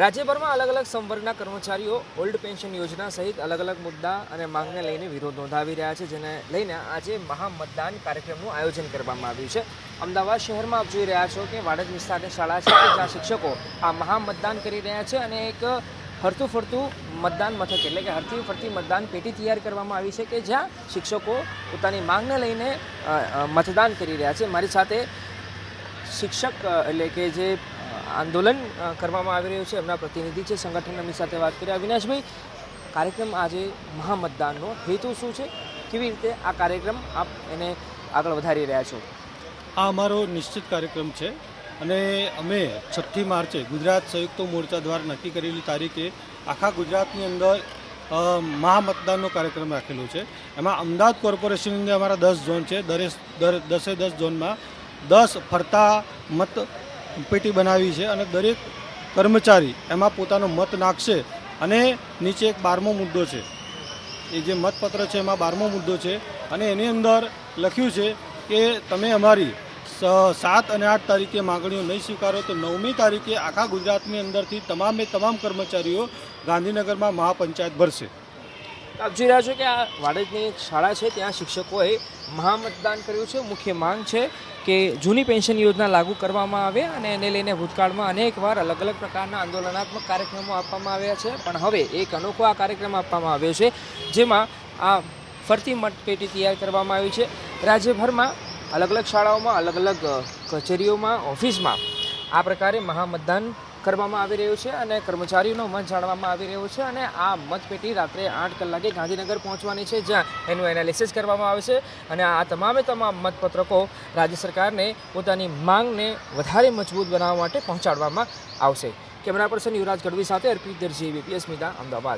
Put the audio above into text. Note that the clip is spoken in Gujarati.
રાજ્યભરમાં અલગ અલગ સંવર્ગના કર્મચારીઓ ઓલ્ડ પેન્શન યોજના સહિત અલગ અલગ મુદ્દા અને માંગને લઈને વિરોધ નોંધાવી રહ્યા છે, જેને લઈને આજે મહામતદાન કાર્યક્રમનું આયોજન કરવામાં આવ્યું છે. અમદાવાદ શહેરમાં આપ જોઈ રહ્યા છો કે વાડજ વિસ્તારની શાળા છે જ્યાં શિક્ષકો આ મહામતદાન કરી રહ્યા છે અને એક હરતું ફરતું મતદાન મથક, એટલે કે હરતી ફરતી મતદાન પેટી તૈયાર કરવામાં આવી છે કે જ્યાં શિક્ષકો પોતાની માંગને લઈને મતદાન કરી રહ્યા છે. મારી સાથે શિક્ષક એટલે કે જે આંદોલન કરવામાં આવી રહ્યું છે. એમના પ્રતિનિધિ છે, સંગઠન એમની સાથે વાત કરી. અવિનાશભાઈ, કાર્યક્રમ આજે મહામતદાનનો હેતુ શું છે? કેવી રીતે આ કાર્યક્રમ આપ એને આગળ વધારી રહ્યા છો? આ અમારો નિશ્ચિત કાર્યક્રમ છે અને અમે છઠ્ઠી માર્ચે ગુજરાત સંયુક્ત મોરચા દ્વારા નક્કી કરેલી તારીખે આખા ગુજરાતની અંદર મહામતદાનનો કાર્યક્રમ રાખેલો છે. એમાં અમદાવાદ કોર્પોરેશનની અંદર અમારા દસ ઝોન છે. દરેક દર, દસે દસ ઝોનમાં દસ ફરતા મત પેટી બનાવી છે અને દરેક કર્મચારી એમાં પોતાનો મત નાખશે અને નીચે એક બારમો મુદ્દો છે. એ જે મતપત્ર છે એમાં બારમો મુદ્દો છે અને એની અંદર લખ્યું છે કે તમે અમારી સાત અને આઠ તારીખે માગણીઓ નહીં સ્વીકારો તો નવમી તારીખે આખા ગુજરાતની અંદરથી તમામે તમામ કર્મચારીઓ ગાંધીનગરમાં મહાપંચાયત ભરશે. આપ જોઈ રહ્યા છો કે આ વાડજની એક શાળા છે, ત્યાં શિક્ષકોએ મહામતદાન કર્યું છે. મુખ્ય માંગ છે કે જૂની પેન્શન યોજના લાગુ કરવામાં આવે અને એને લઈને ભૂતકાળમાં અનેકવાર અલગ અલગ પ્રકારના આંદોલનાત્મક કાર્યક્રમો આપવામાં આવ્યા છે. પણ હવે એક અનોખો આ કાર્યક્રમ આપવામાં આવ્યો છે, જેમાં આ ફરતી મતપેટી તૈયાર કરવામાં આવી છે. રાજ્યભરમાં અલગ અલગ શાળાઓમાં, અલગ અલગ કચેરીઓમાં, ઓફિસમાં આ પ્રકારે મહામતદાન કરવામાં આવી રહ્યું છે અને કર્મચારીઓનો મત જાણવામાં આવી રહ્યો છે અને આ મતપેટી રાત્રે આઠ કલાકે ગાંધીનગર પહોંચવાની છે, જ્યાં એનું એનાલિસિસ કરવામાં આવશે અને આ તમામે તમામ મતપત્રકો રાજ્ય સરકારને પોતાની માંગને વધારે મજબૂત બનાવવા માટે પહોંચાડવામાં આવશે. કેમેરા પર્સન યુવરાજ ગઢવી સાથે અર્પિત દરજી બીપીએસ મિતા અમદાવાદ.